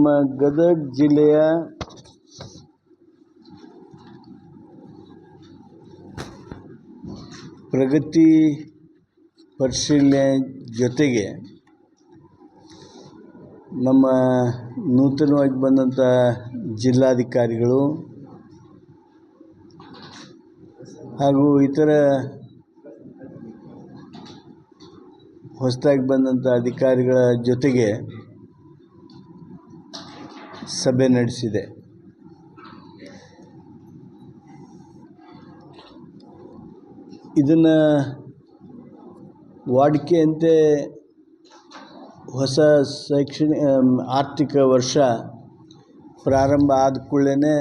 ನಮ್ಮ ಗದಗ ಜಿಲ್ಲೆಯ ಪ್ರಗತಿ ಪರಿಶೀಲನೆ ಜೊತೆಗೆ ನಮ್ಮ ನೂತನವಾಗಿ ಬಂದಂಥ ಜಿಲ್ಲಾಧಿಕಾರಿಗಳು ಹಾಗೂ ಇತರ ಹೊಸದಾಗಿ ಬಂದಂಥ ಅಧಿಕಾರಿಗಳ ಜೊತೆಗೆ ಸಭೆ ನಡೆಸಿದೆ. ಇದನ್ನು ವಾಡಿಕೆಯಂತೆ ಹೊಸ ಶೈಕ್ಷಣಿ ಆರ್ಥಿಕ ವರ್ಷ ಪ್ರಾರಂಭ ಆದ ಕೂಡಲೇ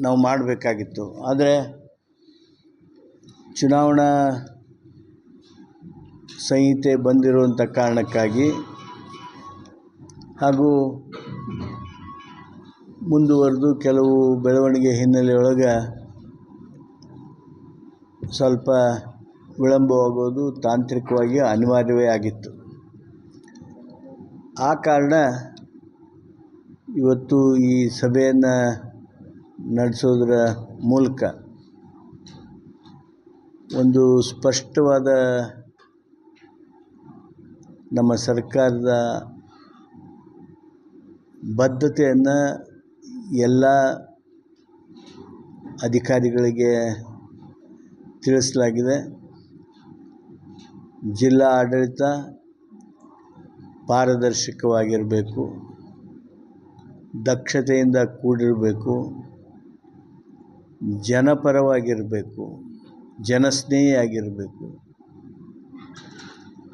ನಾವು ಮಾಡಬೇಕಾಗಿತ್ತು. ಆದರೆ ಚುನಾವಣಾ ಸಂಹಿತೆ ಬಂದಿರುವಂಥ ಕಾರಣಕ್ಕಾಗಿ ಹಾಗೂ ಮುಂದುವರೆದು ಕೆಲವು ಬೆಳವಣಿಗೆ ಹಿನ್ನೆಲೆಯೊಳಗೆ ಸ್ವಲ್ಪ ವಿಳಂಬವಾಗೋದು ತಾಂತ್ರಿಕವಾಗಿ ಅನಿವಾರ್ಯವೇ ಆಗಿತ್ತು. ಆ ಕಾರಣ ಇವತ್ತು ಈ ಸಭೆಯನ್ನು ನಡೆಸೋದರ ಮೂಲಕ ಒಂದು ಸ್ಪಷ್ಟವಾದ ನಮ್ಮ ಸರ್ಕಾರದ ಬದ್ಧತೆಯನ್ನು ಎಲ್ಲ ಅಧಿಕಾರಿಗಳಿಗೆ ತಿಳಿಸಲಾಗಿದೆ. ಜಿಲ್ಲಾ ಆಡಳಿತ ಪಾರದರ್ಶಕವಾಗಿರಬೇಕು. ದಕ್ಷತೆಯಿಂದ ಕೂಡಿರಬೇಕು. ಜನಪರವಾಗಿರಬೇಕು. ಜನಸ್ನೇಹಿಯಾಗಿರಬೇಕು.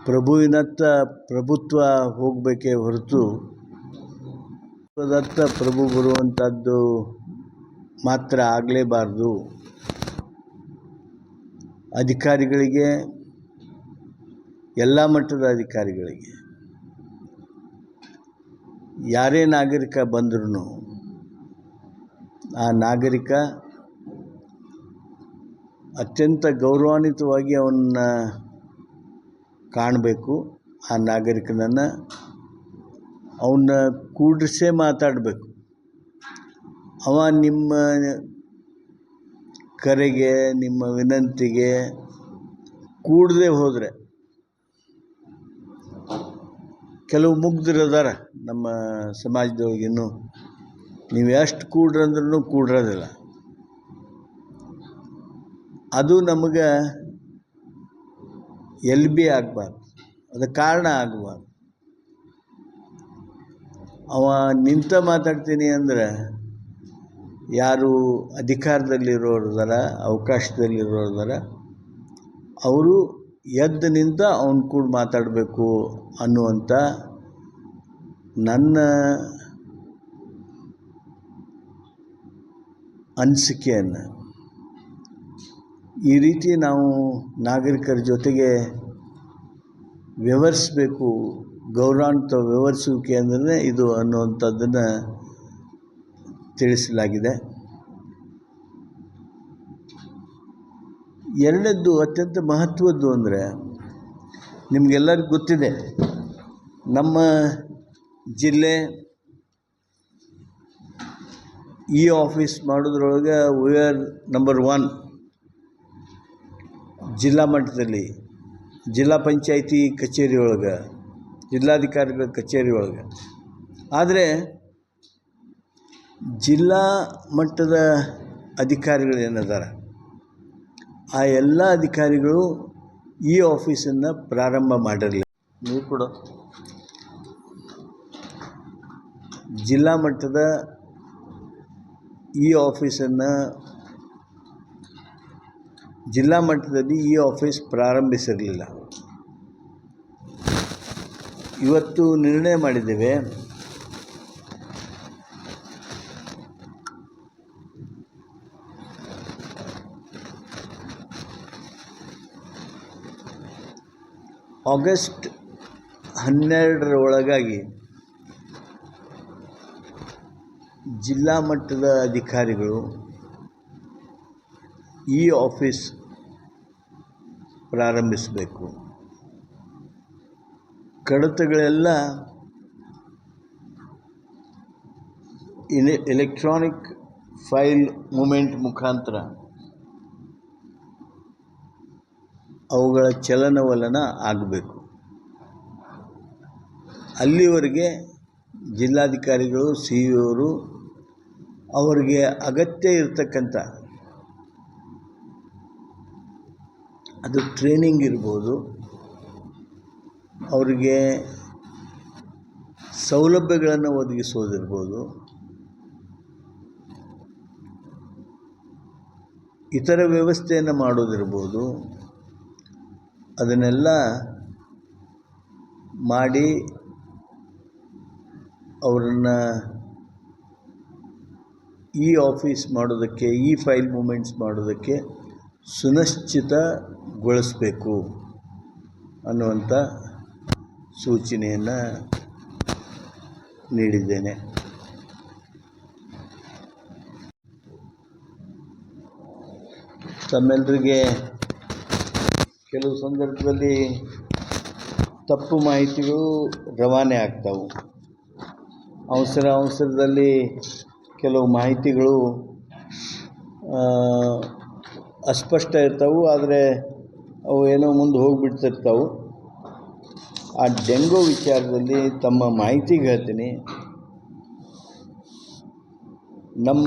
ಪ್ರಭುವಿನತ್ತ ಪ್ರಭುತ್ವ ಹೋಗಬೇಕೇ ಹೊರತು ದತ್ತ ಪ್ರಭು ಬರುವಂಥದ್ದು ಮಾತ್ರ ಆಗಲೇಬಾರ್ದು. ಅಧಿಕಾರಿಗಳಿಗೆ, ಎಲ್ಲ ಮಟ್ಟದ ಅಧಿಕಾರಿಗಳಿಗೆ. ಯಾರೇ ನಾಗರಿಕ ಬಂದ್ರೂ ಆ ನಾಗರಿಕ ಅತ್ಯಂತ ಗೌರವಾನ್ವಿತವಾಗಿ ಅವನ್ನ ಕಾಣಬೇಕು, ಆ ನಾಗರಿಕನನ್ನು. ಅವನ್ನ ಕೂಡಿಸೇ ಮಾತಾಡಬೇಕು. ಅವ ನಿಮ್ಮ ಕರೆಗೆ, ನಿಮ್ಮ ವಿನಂತಿಗೆ ಕೂಡದೆ ಹೋದರೆ ಕೆಲವು ಮುಗ್ದಿರೋದಾರ ನಮ್ಮ ಸಮಾಜದೊಳಗಿನ್ನೂ ನೀವು ಎಷ್ಟು ಕೂಡ್ರಂದ್ರೂ ಕೂಡ್ರೋದಿಲ್ಲ. ಅದು ನಮಗೆ ಎಲ್ ಬಿ ಆಗಬಾರ್ದು. ಅದು ಕಾರಣ ಆಗಬಾರ್ದು. ಅವ ನಿಂತ ಮಾತಾಡ್ತೀನಿ ಅಂದ್ರೆ ಯಾರು ಅಧಿಕಾರದಲ್ಲಿರೋರ್ದಾರ, ಅವಕಾಶದಲ್ಲಿರೋರ್ದಾರ, ಅವರು ಎದ್ದು ನಿಂತ ಅವನ ಕೂಡ ಮಾತಾಡಬೇಕು ಅನ್ನುವಂಥ ನನ್ನ ಅನಿಸಿಕೆಯನ್ನು. ಈ ರೀತಿ ನಾವು ನಾಗರಿಕರ ಜೊತೆಗೆ ವ್ಯವಹರಿಸಬೇಕು ಗೌರವಾನ್ವಿತ ವಿವರಿಸುವಿಕೆ ಅಂದರೆ ಇದು ಅನ್ನುವಂಥದ್ದನ್ನು ತಿಳಿಸಲಾಗಿದೆ. ಎರಡದ್ದು ಅತ್ಯಂತ ಮಹತ್ವದ್ದು ಅಂದರೆ ನಿಮಗೆಲ್ಲರಿಗೂ ಗೊತ್ತಿದೆ, ನಮ್ಮ ಜಿಲ್ಲೆ ಇ ಆಫೀಸ್ ಮಾಡೋದ್ರೊಳಗೆ ವಿ ಆರ್ ನಂಬರ್ ಒನ್ ಜಿಲ್ಲಾ ಮಟ್ಟದಲ್ಲಿ, ಜಿಲ್ಲಾ ಪಂಚಾಯಿತಿ ಕಚೇರಿಯೊಳಗೆ ಜಿಲ್ಲಾಧಿಕಾರಿಗಳ ಕಚೇರಿ ಒಳಗೆ. ಆದರೆ ಜಿಲ್ಲಾ ಮಟ್ಟದ ಅಧಿಕಾರಿಗಳು ಏನಿದ್ದಾರೆ ಆ ಎಲ್ಲ ಅಧಿಕಾರಿಗಳು ಈ ಆಫೀಸನ್ನು ಪ್ರಾರಂಭ ಮಾಡಿರಲಿಲ್ಲ ನೀವು ಕೂಡ. ಜಿಲ್ಲಾ ಮಟ್ಟದ ಈ ಆಫೀಸನ್ನು ಜಿಲ್ಲಾ ಮಟ್ಟದಲ್ಲಿ ಈ ಆಫೀಸ್ ಪ್ರಾರಂಭಿಸಿರಲಿಲ್ಲ. ಇವತ್ತು ನಿರ್ಣಯ ಮಾಡಿದ್ದೇವೆ. ಆಗಸ್ಟ್ ಹನ್ನೆರಡರ ಒಳಗಾಗಿ ಜಿಲ್ಲಾ ಮಟ್ಟದ ಅಧಿಕಾರಿಗಳು ಈ ಆಫೀಸ್ ಪ್ರಾರಂಭಿಸಬೇಕು. ಕಡತಗಳೆಲ್ಲ ಇಲೆ ಎಲೆಕ್ಟ್ರಾನಿಕ್ ಫೈಲ್ ಮೂಮೆಂಟ್ ಮುಖಾಂತರ. ಅವುಗಳ ಚಲನವಲನ ಆಗಬೇಕು. ಅಲ್ಲಿವರೆಗೆ ಜಿಲ್ಲಾಧಿಕಾರಿಗಳು ಸಿ ಇವರು ಅವರಿಗೆ ಅಗತ್ಯ ಇರತಕ್ಕಂಥ ಅದು ಟ್ರೈನಿಂಗ್ ಇರ್ಬೋದು. ಅವರಿಗೆ ಸೌಲಭ್ಯಗಳನ್ನು ಒದಗಿಸೋದಿರ್ಬೋದು ಇತರ ವ್ಯವಸ್ಥೆಯನ್ನು ಮಾಡೋದಿರ್ಬೋದು ಅದನ್ನೆಲ್ಲ ಮಾಡಿ ಅವರನ್ನು ಈ ಆಫೀಸ್ ಮಾಡೋದಕ್ಕೆ, ಈ ಫೈಲ್ ಮೂಮೆಂಟ್ಸ್ ಮಾಡೋದಕ್ಕೆ ಸುನಿಶ್ಚಿತಗೊಳಿಸ್ಬೇಕು ಅನ್ನುವಂಥ ಸೂಚನೆಯನ್ನು ನೀಡಿದ್ದೇನೆ. ತಮ್ಮೆಲ್ಲರಿಗೆ ಕೆಲವು ಸಂದರ್ಭದಲ್ಲಿ ತಪ್ಪು ಮಾಹಿತಿಗಳು ರವಾನೆ ಆಗ್ತಾವೆ. ಅವಸರ ಅವಸರದಲ್ಲಿ ಕೆಲವು ಮಾಹಿತಿಗಳು ಅಸ್ಪಷ್ಟ ಇರ್ತಾವೆ, ಆದರೆ ಅವು ಏನೋ ಮುಂದೆ ಹೋಗಿಬಿಡ್ತಿರ್ತಾವೆ. ಆ ಡೆಂಗೂ ವಿಚಾರದಲ್ಲಿ ತಮ್ಮ ಮಾಹಿತಿಗೆ ಹೇಳ್ತೀನಿ. ನಮ್ಮ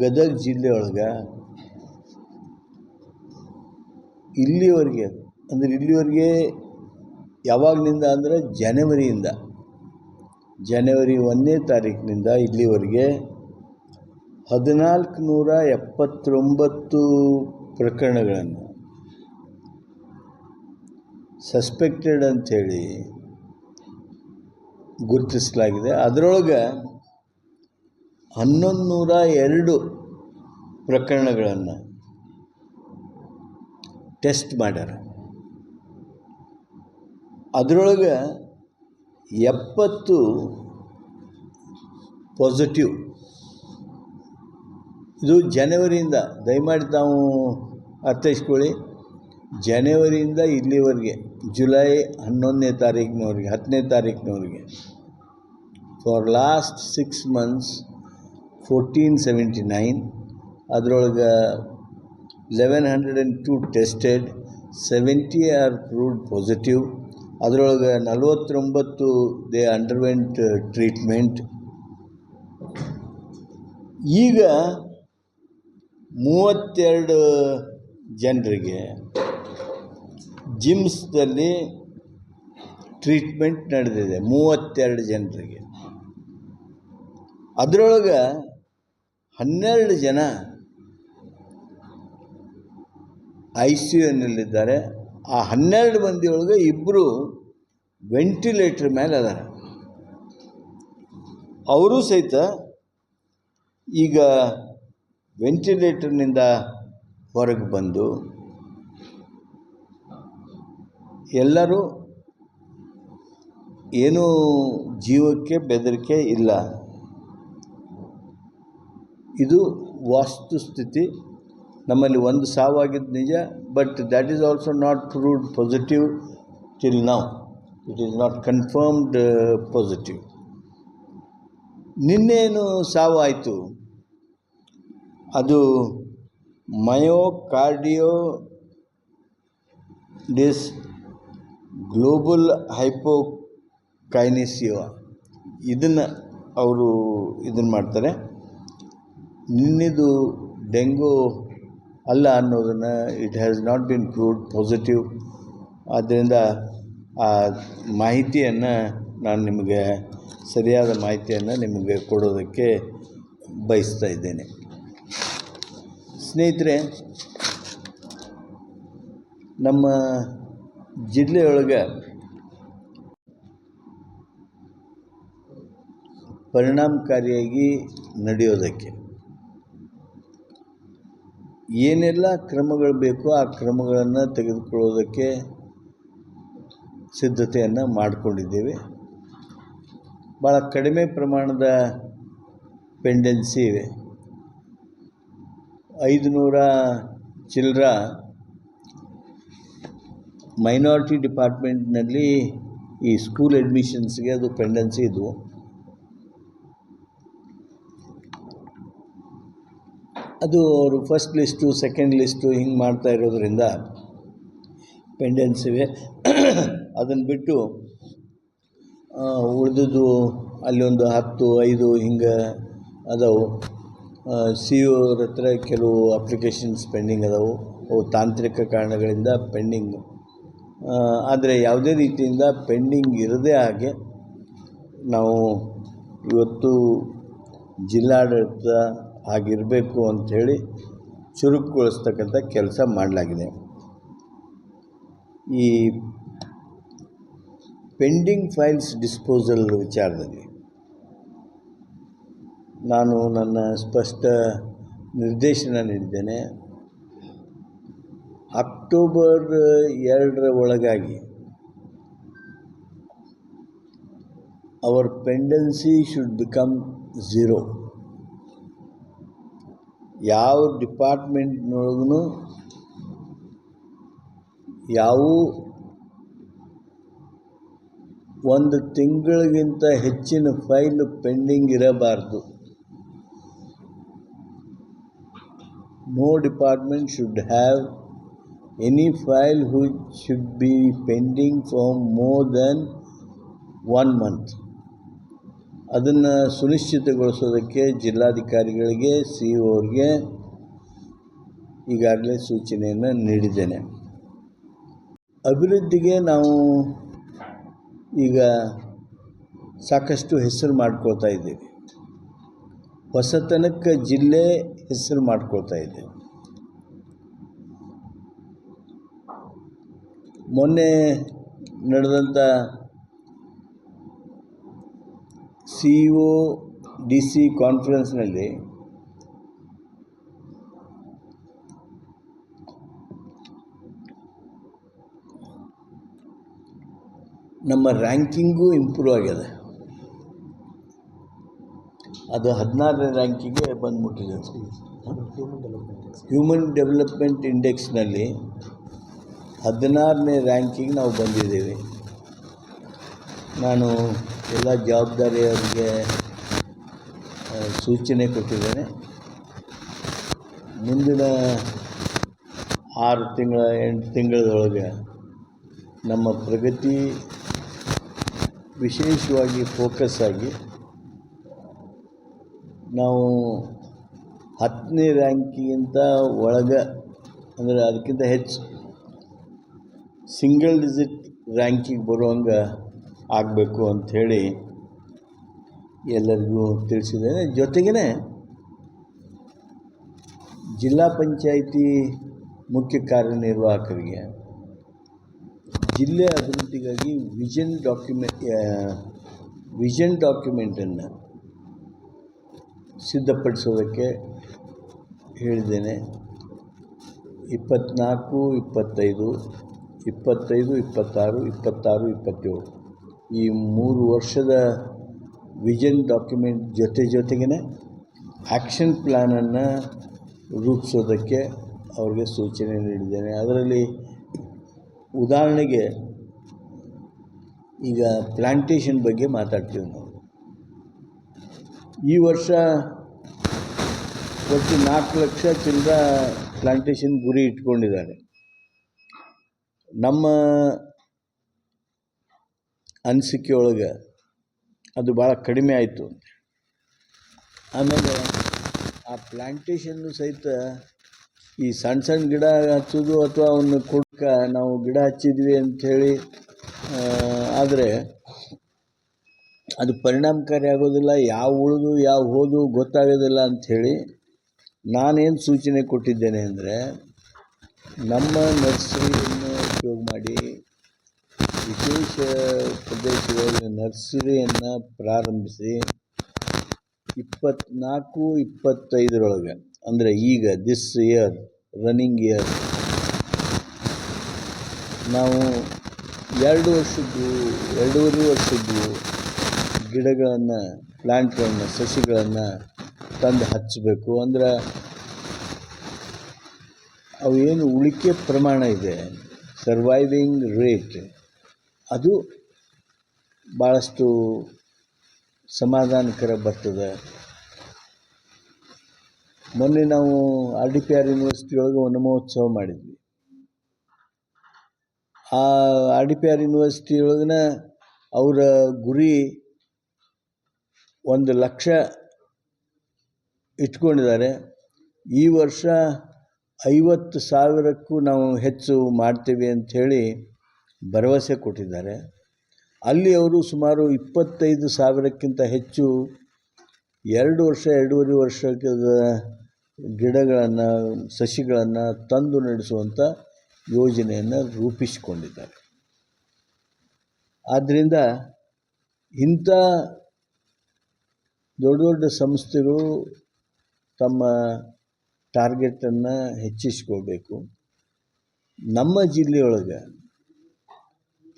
ಗದಗ ಜಿಲ್ಲೆಯೊಳಗೆ ಇಲ್ಲಿವರೆಗೆ, ಅಂದರೆ ಇಲ್ಲಿವರೆಗೆ ಯಾವಾಗಲಿಂದ ಅಂದರೆ ಜನವರಿಯಿಂದ, ಜನವರಿ ಒಂದನೇ ತಾರೀಕಿನಿಂದ ಇಲ್ಲಿವರೆಗೆ ಹದಿನಾಲ್ಕು ನೂರ ಎಪ್ಪತ್ತೊಂಬತ್ತು ಪ್ರಕರಣಗಳನ್ನು ಸಸ್ಪೆಕ್ಟೆಡ್ ಅಂಥೇಳಿ ಗುರುತಿಸಲಾಗಿದೆ. ಅದರೊಳಗೆ ಹನ್ನೊಂದು ನೂರ ಎರಡು ಪ್ರಕರಣಗಳನ್ನು ಟೆಸ್ಟ್ ಮಾಡ್ಯಾರ. ಅದರೊಳಗೆ ಎಪ್ಪತ್ತು ಪಾಸಿಟಿವ್ ಇದು ಜನವರಿಯಿಂದ, ದಯಮಾಡಿ ತಾವು ಅರ್ಥೈಸ್ಕೊಳ್ಳಿ, ಜನವರಿಯಿಂದ ಇಲ್ಲಿವರೆಗೆ. ಜುಲೈ ಹನ್ನೊಂದನೇ ತಾರೀಕಿನವರೆಗೆ ಹತ್ತನೇ ತಾರೀಕಿನವರೆಗೆ for last six months fourteen seventy nine ಅದರೊಳಗೆ eleven hundred and two tested seventy are proved positive ಅದರೊಳಗೆ ನಲವತ್ತೊಂಬತ್ತು ದೇ ಅಂಡರ್ವೆಂಟ್ ಟ್ರೀಟ್ಮೆಂಟ್ ಈಗ ಮೂವತ್ತೆರಡು ಜನರಿಗೆ ಜಿಮ್ಸ್ದಲ್ಲಿ ಟ್ರೀಟ್ಮೆಂಟ್ ನಡೆದಿದೆ, ಮೂವತ್ತೆರಡು ಜನರಿಗೆ. ಅದರೊಳಗೆ ಹನ್ನೆರಡು ಜನ ಐ ಸಿ ಯುನಲ್ಲಿದ್ದಾರೆ ಆ ಹನ್ನೆರಡು ಮಂದಿಯೊಳಗೆ ಇಬ್ಬರು ವೆಂಟಿಲೇಟ್ರ್ ಮೇಲೆ ಅದಾರೆ. ಅವರು ಸಹಿತ ಈಗ ವೆಂಟಿಲೇಟರ್ನಿಂದ ಹೊರಗೆ ಬಂದು ಎಲ್ಲರೂ ಏನೂ ಜೀವಕ್ಕೆ ಬೆದರಿಕೆ ಇಲ್ಲ. ಇದು ವಾಸ್ತುಸ್ಥಿತಿ. ನಮ್ಮಲ್ಲಿ ಒಂದು ಸಾವಾಗಿದ್ದು ನಿಜ but that is also not proved positive till now it is not confirmed positive ನಿನ್ನೇನು ಸಾವಾಯಿತು? ಅದು ಅದು ಮಯೋಕಾರ್ಡಿಯೋ ಡಿಸ್ ಗ್ಲೋಬಲ್ ಹೈಪೋಕೈನಿಸಿಯೋ ಇದನ್ನು ಅವರು ಇದನ್ನು ಮಾಡ್ತಾರೆ. ನಿನ್ನೆದು ಡೆಂಗೂ ಅಲ್ಲ ಅನ್ನೋದನ್ನು it has not been proved positive ಆದ್ದರಿಂದ ಆ ಮಾಹಿತಿಯನ್ನು ನಾನು ನಿಮಗೆ ಸರಿಯಾದ ಮಾಹಿತಿಯನ್ನು ನಿಮಗೆ ಕೊಡೋದಕ್ಕೆ ಬಯಸ್ತಾ ಇದ್ದೇನೆ. ಸ್ನೇಹಿತರೆ, ನಮ್ಮ ಜಿಲ್ಲೆಯೊಳಗೆ ಪರಿಣಾಮಕಾರಿಯಾಗಿ ನಡೆಯೋದಕ್ಕೆ ಏನೆಲ್ಲ ಕ್ರಮಗಳು ಬೇಕೋ ಆ ಕ್ರಮಗಳನ್ನು ತೆಗೆದುಕೊಳ್ಳೋದಕ್ಕೆ ಸಿದ್ಧತೆಯನ್ನು ಮಾಡಿಕೊಂಡಿದ್ದೇವೆ. ಭಾಳ ಕಡಿಮೆ ಪ್ರಮಾಣದ ಪೆಂಡೆನ್ಸಿ ಇವೆ. ಐದು ನೂರ ಚಿಲ್ಲರ ಮೈನಾರಿಟಿ ಡಿಪಾರ್ಟ್ಮೆಂಟ್ನಲ್ಲಿ ಈ ಸ್ಕೂಲ್ ಅಡ್ಮಿಷನ್ಸ್ಗೆ ಅದು ಪೆಂಡೆನ್ಸಿ ಇದ್ವು. ಅದು ಅವರು ಫಸ್ಟ್ ಲಿಸ್ಟು ಸೆಕೆಂಡ್ ಲಿಸ್ಟು ಹಿಂಗೆ ಮಾಡ್ತಾ ಇರೋದ್ರಿಂದ ಪೆಂಡೆನ್ಸಿವೆ ಅದನ್ನು ಬಿಟ್ಟು ಉಳಿದುದು ಅಲ್ಲೊಂದು ಹತ್ತು, ಐದು ಹಿಂಗೆ ಅದಾವು. ಸಿ ಅವ್ರ ಹತ್ರ ಕೆಲವು ಅಪ್ಲಿಕೇಶನ್ಸ್ ಪೆಂಡಿಂಗ್ ಅದಾವು. ಅವು ತಾಂತ್ರಿಕ ಕಾರಣಗಳಿಂದ ಪೆಂಡಿಂಗ್ ಆದರೆ ಯಾವುದೇ ರೀತಿಯಿಂದ ಪೆಂಡಿಂಗ್ ಇರದೇ ಹಾಗೆ ನಾವು ಇವತ್ತು ಜಿಲ್ಲಾಡಳಿತ ಆಗಿರಬೇಕು ಅಂಥೇಳಿ ಚುರುಕುಗೊಳಿಸ್ತಕ್ಕಂಥ ಕೆಲಸ ಮಾಡಲಾಗಿದೆ. ಈ ಪೆಂಡಿಂಗ್ ಫೈಲ್ಸ್ ಡಿಸ್ಪೋಸಲ್ ವಿಚಾರದಲ್ಲಿ ನಾನು ನನ್ನ ಸ್ಪಷ್ಟ ನಿರ್ದೇಶನ ನೀಡಿದ್ದೇನೆ. ಅಕ್ಟೋಬರ್ ಎರಡರ ಒಳಗಾಗಿ our pendency should become zero ಯಾವ ಡಿಪಾರ್ಟ್ಮೆಂಟ್ನೊಳಗೂ ಯಾವ ಒಂದು ತಿಂಗಳಿಗಿಂತ ಹೆಚ್ಚಿನ ಫೈಲ್ ಪೆಂಡಿಂಗ್ ಇರಬಾರ್ದು. No department should have any file which should be pending for more than one month ಅದನ್ನು ಸುನಿಶ್ಚಿತಗೊಳಿಸೋದಕ್ಕೆ ಜಿಲ್ಲಾಧಿಕಾರಿಗಳಿಗೆ ಸಿ ಅವ್ರಿಗೆ ಈಗಾಗಲೇ ಸೂಚನೆಯನ್ನು ನೀಡಿದ್ದೇನೆ. ಅಭಿವೃದ್ಧಿಗೆ ನಾವು ಈಗ ಸಾಕಷ್ಟು ಹೆಸರು ಮಾಡ್ಕೊಳ್ತಾ ಇದ್ದೀವಿ. ಹೊಸತನಕ್ಕೆ ಜಿಲ್ಲೆ ಹೆಸರು ಮಾಡ್ಕೊಳ್ತಾ ಇದ್ದೇವೆ. ಮೊನ್ನೆ ನಡೆದಂಥ ಸಿ ಒ ಡಿ ಸಿ ಕಾನ್ಫರೆನ್ಸ್ನಲ್ಲಿ ನಮ್ಮ ರ್ಯಾಂಕಿಂಗು ಇಂಪ್ರೂವ್ ಆಗಿದೆ. ಅದು ಹದಿನಾರನೇ ರ್ಯಾಂಕಿಗೆ ಬಂದ್ಬಿಟ್ಟಿದೆ. ಹ್ಯೂಮನ್ ಡೆವಲಪ್ಮೆಂಟ್ ಇಂಡೆಕ್ಸ್ನಲ್ಲಿ ಹದಿನಾರನೇ ರ್ಯಾಂಕಿಗೆ ನಾವು ಬಂದಿದ್ದೀವಿ. ನಾನು ಎಲ್ಲ ಜವಾಬ್ದಾರಿಯವರಿಗೆ ಸೂಚನೆ ಕೊಟ್ಟಿದ್ದೇನೆ. ಮುಂದಿನ ಆರು ತಿಂಗಳ, ಎಂಟು ತಿಂಗಳದೊಳಗೆ ನಮ್ಮ ಪ್ರಗತಿ ವಿಶೇಷವಾಗಿ ಫೋಕಸ್ ಆಗಿ ನಾವು ಹತ್ತನೇ ರ್ಯಾಂಕಿಗಿಂತ ಒಳಗೆ, ಅಂದರೆ ಅದಕ್ಕಿಂತ ಹೆಚ್ಚು ಸಿಂಗಲ್ ಡಿಜಿಟ್ ರ್ಯಾಂಕಿಗೆ ಬರುವಂಗೆ ಆಗಬೇಕು ಅಂಥೇಳಿ ಎಲ್ಲರಿಗೂ ತಿಳಿಸಿದ್ದೇನೆ. ಜೊತೆಗೇ ಜಿಲ್ಲಾ ಪಂಚಾಯಿತಿ ಮುಖ್ಯ ಕಾರ್ಯನಿರ್ವಾಹಕರಿಗೆ ಜಿಲ್ಲೆ ಅಭಿವೃದ್ಧಿಗಾಗಿ ವಿಷನ್ ಡಾಕ್ಯುಮೆಂಟ್ ವಿಷನ್ ಡಾಕ್ಯುಮೆಂಟನ್ನು ಸಿದ್ಧಪಡಿಸೋದಕ್ಕೆ ಹೇಳಿದ್ದೇನೆ. ಇಪ್ಪತ್ತ್ನಾಲ್ಕು ಇಪ್ಪತ್ತೈದು ಇಪ್ಪತ್ತೈದು, ಇಪ್ಪತ್ತಾರು ಇಪ್ಪತ್ತಾರು, ಇಪ್ಪತ್ತೇಳು. ಈ ಮೂರು ವರ್ಷದ ವಿಜನ್ ಡಾಕ್ಯುಮೆಂಟ್ ಜೊತೆ ಜೊತೆಗೇ ಆ್ಯಕ್ಷನ್ ಪ್ಲ್ಯಾನನ್ನು ರೂಪಿಸೋದಕ್ಕೆ ಅವ್ರಿಗೆ ಸೂಚನೆ ನೀಡಿದ್ದೇನೆ. ಅದರಲ್ಲಿ ಉದಾಹರಣೆಗೆ ಈಗ ಪ್ಲ್ಯಾಂಟೇಷನ್ ಬಗ್ಗೆ ಮಾತಾಡ್ತೀವಿ ನಾವು. ಈ ವರ್ಷ ಒಟ್ಟು ನಾಲ್ಕು ಲಕ್ಷ ಚಿಲ್ಲರ ಪ್ಲ್ಯಾಂಟೇಷನ್ ಗುರಿ ಇಟ್ಕೊಂಡಿದ್ದಾರೆ. ನಮ್ಮ ಅನಿಸಿಕೆ ಒಳಗೆ ಅದು ಭಾಳ ಕಡಿಮೆ ಆಯಿತು ಆಮೇಲೆ ಆ ಪ್ಲ್ಯಾಂಟೇಷನ್ನು ಸಹಿತ ಈ ಸಣ್ಣ ಸಣ್ಣ ಗಿಡ ಹಚ್ಚೋದು ಅಥವಾ ಅವನ್ನ ಕೊಡ್ಕ ನಾವು ಗಿಡ ಹಚ್ಚಿದ್ವಿ ಅಂಥೇಳಿ ಆದರೆ ಅದು ಪರಿಣಾಮಕಾರಿ ಆಗೋದಿಲ್ಲ, ಯಾವ ಉಳಿದು ಯಾವ ಹೋದು ಗೊತ್ತಾಗೋದಿಲ್ಲ ಅಂಥೇಳಿ ನಾನೇನು ಸೂಚನೆ ಕೊಟ್ಟಿದ್ದೇನೆ ಅಂದರೆ, ನಮ್ಮ ನರ್ಸರಿಯನ್ನು ಮಾಡಿ ವಿಶೇಷ ಪ್ರದೇಶಗಳಲ್ಲಿ ನರ್ಸರಿಯನ್ನು ಪ್ರಾರಂಭಿಸಿ ಇಪ್ಪತ್ನಾಲ್ಕು, ಇಪ್ಪತ್ತೈದರೊಳಗೆ, ಅಂದರೆ ಈಗ ದಿಸ್ ಇಯರ್ ರನ್ನಿಂಗ್ ಇಯರ್ ನಾವು ಎರಡು ವರ್ಷದ್ದು, ಎರಡೂವರೆ ವರ್ಷದ್ದು ಗಿಡಗಳನ್ನು ಪ್ಲ್ಯಾಂಟ್ಗಳನ್ನು ಸಸಿಗಳನ್ನು ತಂದು ಹಚ್ಚಬೇಕು. ಅಂದ್ರೆ ಅವು ಏನು ಉಳಿಕೆ ಪ್ರಮಾಣ ಇದೆ. ಸರ್ವೈವಿಂಗ್ ರೇಟ್ ಅದು ಭಾಳಷ್ಟು ಸಮಾಧಾನಕರ ಬರ್ತದೆ. ಮೊನ್ನೆ ನಾವು R D P R university ಒಳಗೆ ವನಮಹೋತ್ಸವ ಮಾಡಿದ್ವಿ. ಆ R D P R university ಒಳಗಿನ ಅವರ ಗುರಿ ಒಂದು ಲಕ್ಷ ಇಟ್ಕೊಂಡಿದ್ದಾರೆ. ಈ ವರ್ಷ ಐವತ್ತು ಸಾವಿರಕ್ಕೂ ನಾವು ಹೆಚ್ಚು ಮಾಡ್ತೀವಿ ಅಂಥೇಳಿ ಭರವಸೆ ಕೊಟ್ಟಿದ್ದಾರೆ. ಅಲ್ಲಿ ಅವರು ಸುಮಾರು ಇಪ್ಪತ್ತೈದು ಸಾವಿರಕ್ಕಿಂತ ಹೆಚ್ಚು ಎರಡು ವರ್ಷ, ಎರಡೂವರೆ ವರ್ಷದ ಗಿಡಗಳನ್ನು, ಸಸಿಗಳನ್ನು ತಂದು ನಡೆಸುವಂಥ ಯೋಜನೆಯನ್ನು ರೂಪಿಸಿಕೊಂಡಿದ್ದಾರೆ. ಆದ್ದರಿಂದ ಇಂಥ ದೊಡ್ಡ ದೊಡ್ಡ ಸಂಸ್ಥೆಗಳು ತಮ್ಮ ಟಾರ್ಗೆಟನ್ನು ಹೆಚ್ಚಿಸ್ಕೋಬೇಕು. ನಮ್ಮ ಜಿಲ್ಲೆಯೊಳಗೆ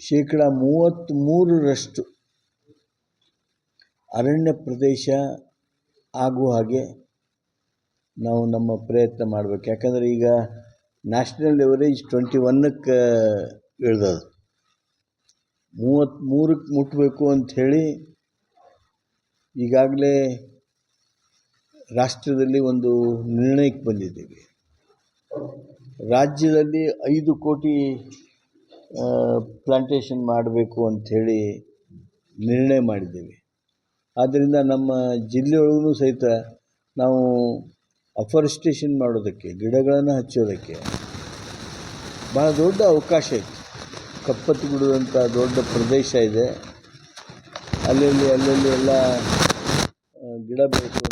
ಶೇಕಡ ಮೂವತ್ತ್ಮೂರರಷ್ಟು ಅರಣ್ಯ ಪ್ರದೇಶ ಆಗುವ ಹಾಗೆ ನಾವು ನಮ್ಮ ಪ್ರಯತ್ನ ಮಾಡಬೇಕು. ಯಾಕಂದರೆ ಈಗ ನ್ಯಾಷನಲ್ ಎವರೇಜ್ ಟ್ವೆಂಟಿ ಒನ್ನಕ್ಕೆ ಇಳ್ದದು. ಮೂವತ್ತ್ಮೂರಕ್ಕೆ ಮುಟ್ಟಬೇಕು ಅಂಥೇಳಿ ಈಗಾಗಲೇ ರಾಷ್ಟ್ರದಲ್ಲಿ ಒಂದು ನಿರ್ಣಯಕ್ಕೆ ಬಂದಿದ್ದೀವಿ. ರಾಜ್ಯದಲ್ಲಿ ಐದು ಕೋಟಿ ಪ್ಲಾಂಟೇಷನ್ ಮಾಡಬೇಕು ಅಂಥೇಳಿ ನಿರ್ಣಯ ಮಾಡಿದ್ದೀವಿ. ಆದ್ದರಿಂದ ನಮ್ಮ ಜಿಲ್ಲೆಯೊಳಗೂ ಸಹಿತ ನಾವು ಅಫಾರೆಸ್ಟೇಷನ್ ಮಾಡೋದಕ್ಕೆ, ಗಿಡಗಳನ್ನು ಹಚ್ಚೋದಕ್ಕೆ ಭಾಳ ದೊಡ್ಡ ಅವಕಾಶ ಇತ್ತು. ಕಪ್ಪತ್ತು ಬಿಡುವಂಥ ದೊಡ್ಡ ಪ್ರದೇಶ ಇದೆ. ಅಲ್ಲಲ್ಲಿ ಅಲ್ಲಲ್ಲಿ ಎಲ್ಲ ಗಿಡ ಅನುಕೂಲಕರವಾಗಿರ್ತಕ್ಕಂಥ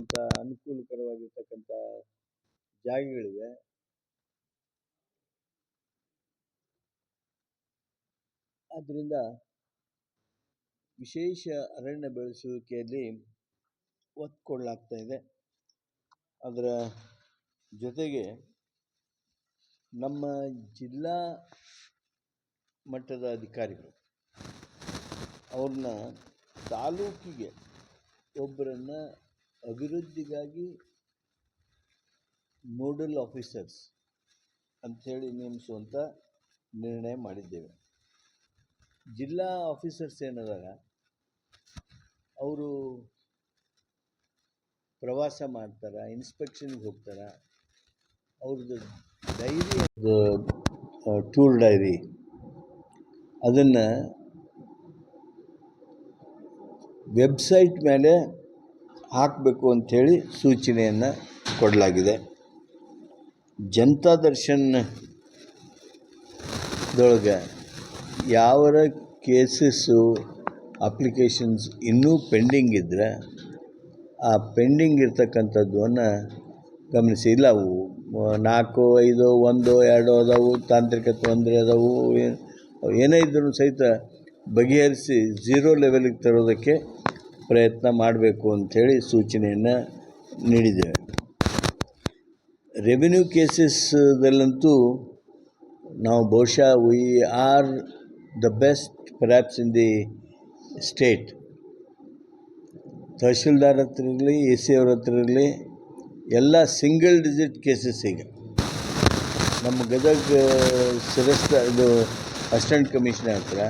ಜಾಗಗಳಿವೆ. ಆದ್ದರಿಂದ ವಿಶೇಷ ಅರಣ್ಯ ಬೆಳೆಸುವಿಕೆಯಲ್ಲಿ ಒತ್ತು ಕೊಡಲಾಗ್ತಾ ಇದೆ. ಅದರ ಜೊತೆಗೆ ನಮ್ಮ ಜಿಲ್ಲಾ ಮಟ್ಟದ ಅಧಿಕಾರಿಗಳು ಅವ್ರನ್ನ ತಾಲೂಕಿಗೆ ಒಬ್ಬರನ್ನು ಅಭಿವೃದ್ಧಿಗಾಗಿ ನೋಡಲ್ ಆಫೀಸರ್ಸ್ ಅಂಥೇಳಿ ನೇಮಿಸುವಂಥ ನಿರ್ಣಯ ಮಾಡಿದ್ದೇವೆ. ಜಿಲ್ಲಾ ಆಫೀಸರ್ಸ್ ಏನದಾಗ ಅವರು ಪ್ರವಾಸ ಮಾಡ್ತಾರೆ, ಇನ್ಸ್ಪೆಕ್ಷನ್ಗೆ ಹೋಗ್ತಾರೆ. ಅವ್ರದ್ದು ಡೈರಿ ಟೂರ್ ಡೈರಿ. ಅದನ್ನು ವೆಬ್ಸೈಟ್ ಮೇಲೆ ಹಾಕಬೇಕು ಅಂಥೇಳಿ ಸೂಚನೆಯನ್ನು ಕೊಡಲಾಗಿದೆ. ಜನತಾ ದರ್ಶನ್ದೊಳಗೆ ಯಾವರ ಕೇಸಸ್ಸು ಅಪ್ಲಿಕೇಶನ್ಸ್ ಇನ್ನೂ ಪೆಂಡಿಂಗ್ ಇದ್ದರೆ ಆ ಪೆಂಡಿಂಗ್ ಇರ್ತಕ್ಕಂಥದ್ದನ್ನು ಗಮನಿಸಿ. ಇಲ್ಲ, ಅವು ನಾಲ್ಕು, ಐದು, ಒಂದು, ಎರಡು ಅದಾವು, ತಾಂತ್ರಿಕ ತೊಂದರೆ ಅದಾವು ಏನೇ ಇದ್ದರೂ ಸಹಿತ ಬಗೆಹರಿಸಿ ಝೀರೋ ಲೆವೆಲಿಗೆ ತರೋದಕ್ಕೆ ಪ್ರಯತ್ನ ಮಾಡಬೇಕು ಅಂಥೇಳಿ ಸೂಚನೆಯನ್ನು ನೀಡಿದ್ದೇವೆ. ರೆವಿನ್ಯೂ ಕೇಸಸ್ದಲ್ಲಂತೂ ನಾವು ಬಹುಶಃ we are the best perhaps in the state tahsildar ಹತ್ರ ಇರಲಿ, ಎ ಸಿ ಅವ್ರ ಹತ್ರ ಇರಲಿ, ಎಲ್ಲ ಸಿಂಗಲ್ ಡಿಜಿಟ್ ಕೇಸಸ್ ಈಗ ನಮ್ಮ ಗದಗ ಸಿರಸ್ತ ಇದು ಅಸಿಸ್ಟೆಂಟ್ ಕಮಿಷನರ್ ಹತ್ರ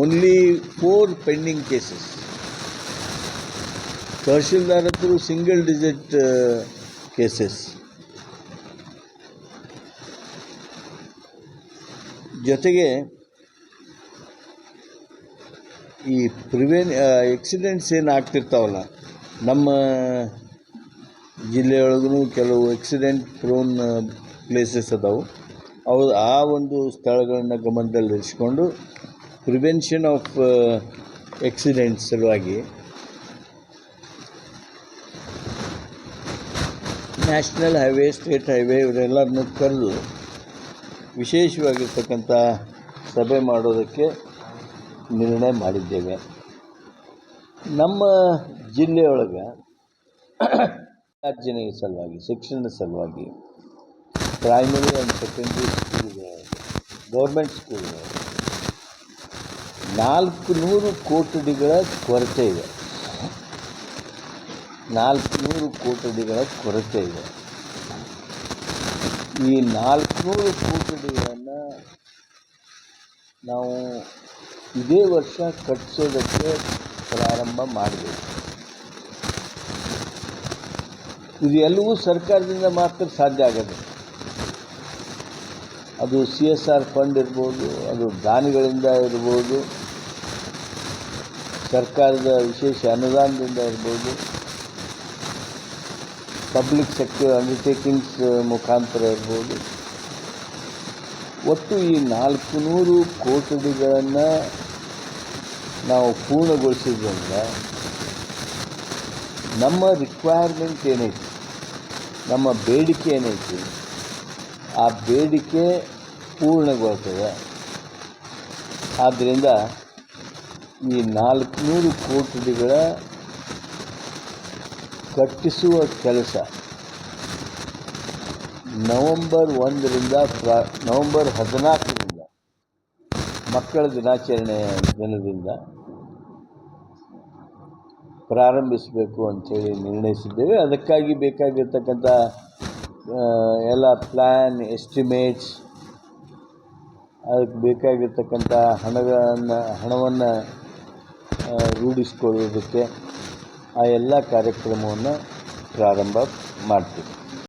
only four pending cases tahsildar ಹತ್ರ ಸಿಂಗಲ್ ಡಿಜಿಟ್ ಕೇಸಸ್ ಜೊತೆಗೆ ಈ ಪ್ರಿವೆನ್ ಎಕ್ಸಿಡೆಂಟ್ಸ್ ಏನು ಆಗ್ತಿರ್ತಾವಲ್ಲ, ನಮ್ಮ ಜಿಲ್ಲೆಯೊಳಗೂ ಕೆಲವು ಎಕ್ಸಿಡೆಂಟ್ ಪ್ರೋನ್ ಪ್ಲೇಸಸ್ ಅದಾವು. ಅವು ಆ ಒಂದು ಸ್ಥಳಗಳನ್ನು ಗಮನದಲ್ಲಿರಿಸಿಕೊಂಡು ಪ್ರಿವೆನ್ಷನ್ ಆಫ್ ಎಕ್ಸಿಡೆಂಟ್ ಸಲುವಾಗಿ ನ್ಯಾಷನಲ್ ಹೈವೇ ಸ್ಟೇಟ್ ಹೈವೇ ಇವರೆಲ್ಲರನ್ನು ಕರೆದು ವಿಶೇಷವಾಗಿರ್ತಕ್ಕಂಥ ಸಭೆ ಮಾಡೋದಕ್ಕೆ ನಿರ್ಣಯ ಮಾಡಿದ್ದೇವೆ. ನಮ್ಮ ಜಿಲ್ಲೆಯೊಳಗೆ ಅರ್ಜನೆಯ ಸಲುವಾಗಿ, ಶಿಕ್ಷಣದ ಸಲುವಾಗಿ ಪ್ರೈಮರಿ ಆ್ಯಂಡ್ ಸೆಕೆಂಡ್ರಿ ಸ್ಕೂಲ್ಗಳು ಗೌರ್ಮೆಂಟ್ ಸ್ಕೂಲ್ಗಳು ನಾಲ್ಕು ನೂರು ಕೋಟಡಿಗಳ ಕೊರತೆ ಇದೆ. ನಾಲ್ಕು ನೂರು ಕೋಟಡಿಗಳ ಕೊರತೆ ಇದೆ. ಈ ನಾಲ್ಕುನೂರು ಕೋಟಿಗಳನ್ನು ನಾವು ಇದೇ ವರ್ಷ ಕಟ್ಟಿಸೋದಕ್ಕೆ ಪ್ರಾರಂಭ ಮಾಡಬೇಕು. ಇದು ಎಲ್ಲವೂ ಸರ್ಕಾರದಿಂದ ಮಾತ್ರ ಸಾಧ್ಯ ಆಗೋದು. ಅದು ಸಿ ಎಸ್ ಆರ್ ಫಂಡ್ ಇರ್ಬೋದು, ಅದು ದಾನಿಗಳಿಂದ ಇರ್ಬೋದು, ಸರ್ಕಾರದ ವಿಶೇಷ ಅನುದಾನದಿಂದ ಇರ್ಬೋದು. ಪಬ್ಲಿಕ್ ಸೆಕ್ಟರ್ ಅಂಡರ್ಟೇಕಿಂಗ್ಸ್ ಮುಖಾಂತರ ಇರ್ಬೋದು. ಒಟ್ಟು ಈ ನಾಲ್ಕು ನೂರು ಕೋಟಡಿಗಳನ್ನು ನಾವು ಪೂರ್ಣಗೊಳಿಸಿದ್ರಿಂದ ನಮ್ಮ ರಿಕ್ವೈರ್ಮೆಂಟ್ ಏನೈತಿ? ನಮ್ಮ ಬೇಡಿಕೆ ಏನೈತಿ? ಆ ಬೇಡಿಕೆ ಪೂರ್ಣಗೊಳ್ತದೆ. ಆದ್ದರಿಂದ ಈ ನಾಲ್ಕುನೂರು ಕೋಟಿಗಳ ಕಟ್ಟಿಸುವ ಕೆಲಸ. ನವಂಬರ್ ಒಂದರಿಂದ ಪ್ರ, ನವಂಬರ್ ಹದಿನಾಲ್ಕರಿಂದ, ಮಕ್ಕಳ ದಿನಾಚರಣೆ ದಿನದಿಂದ ಪ್ರಾರಂಭಿಸಬೇಕು ಅಂಥೇಳಿ ನಿರ್ಣಯಿಸಿದ್ದೇವೆ. ಅದಕ್ಕಾಗಿ ಬೇಕಾಗಿರ್ತಕ್ಕಂಥ ಎಲ್ಲ ಪ್ಲ್ಯಾನ್ ಎಸ್ಟಿಮೇಟ್ಸ್, ಅದಕ್ಕೆ ಬೇಕಾಗಿರ್ತಕ್ಕಂಥ ಹಣಗಳನ್ನು, ಹಣವನ್ನು ರೂಢಿಸ್ಕೊಳ್ಳೋದಕ್ಕೆ ಆ ಎಲ್ಲ ಕಾರ್ಯಕ್ರಮವನ್ನು ಪ್ರಾರಂಭ ಮಾಡ್ತೀವಿ.